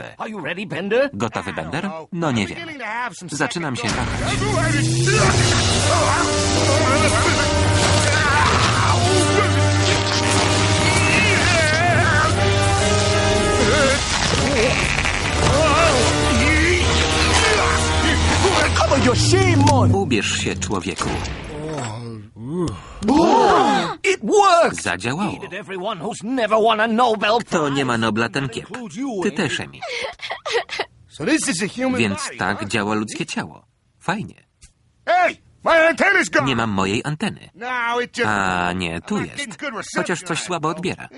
proste. Gotowy Bender? No nie wiem. Zaczynam się wahać. Ubierz się, człowieku. It works! Zadziałało. Did everyone who's never won a Nobel To nie ma Nobla ten kiep. Ty też, Emi. Więc tak działa ludzkie ciało. Fajnie. Nie mam mojej anteny. A nie, tu jest. Chociaż coś słabo odbiera.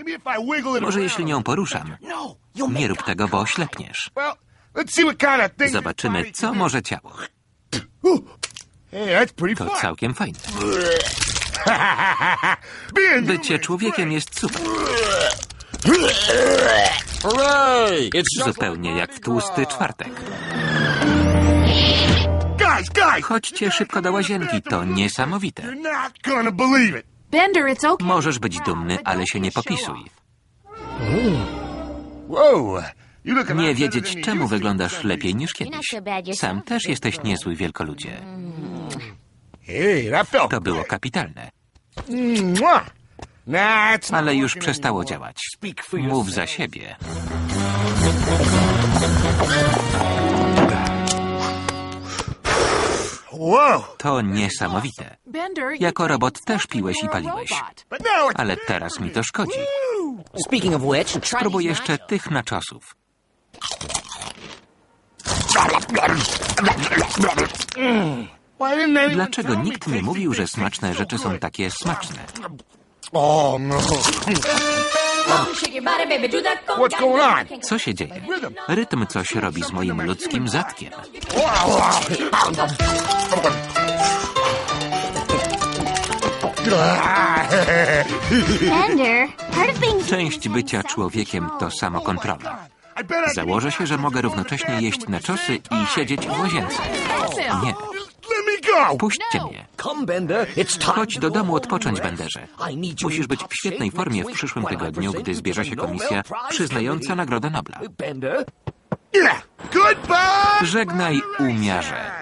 Może jeśli nią poruszam. No, Nie rób tego, bo oślepniesz. Zobaczymy, co może ciało. To całkiem fajne. Bycie człowiekiem jest super. Zupełnie jak w tłusty czwartek. Chodźcie szybko do łazienki, to niesamowite. Bender, it's okay. Możesz być dumny, ale się nie popisuj. Nie wiedzieć, czemu wyglądasz lepiej niż kiedyś. Sam też jesteś niezły wielkoludzie. To było kapitalne, ale już przestało działać. Mów za siebie. Whoa. To niesamowite. Jako robot też piłeś i paliłeś. Ale teraz mi to szkodzi. Spróbuj jeszcze tych naczosów. Why didn't anyone Dlaczego nikt nie mówił, że smaczne rzeczy są takie smaczne? Oh, no. Co się dzieje? Rytm coś robi z moim ludzkim zatkiem. Część bycia człowiekiem to samokontrola. Założę się, że mogę równocześnie jeść naczosy i siedzieć w łazience. Nie. Puśćcie mnie. It's time Chodź do domu odpocząć. Benderze. Musisz być w świetnej formie w przyszłym tygodniu, gdy zbierze się komisja przyznająca. Nagrodę Nobla. Żegnaj, umiarze.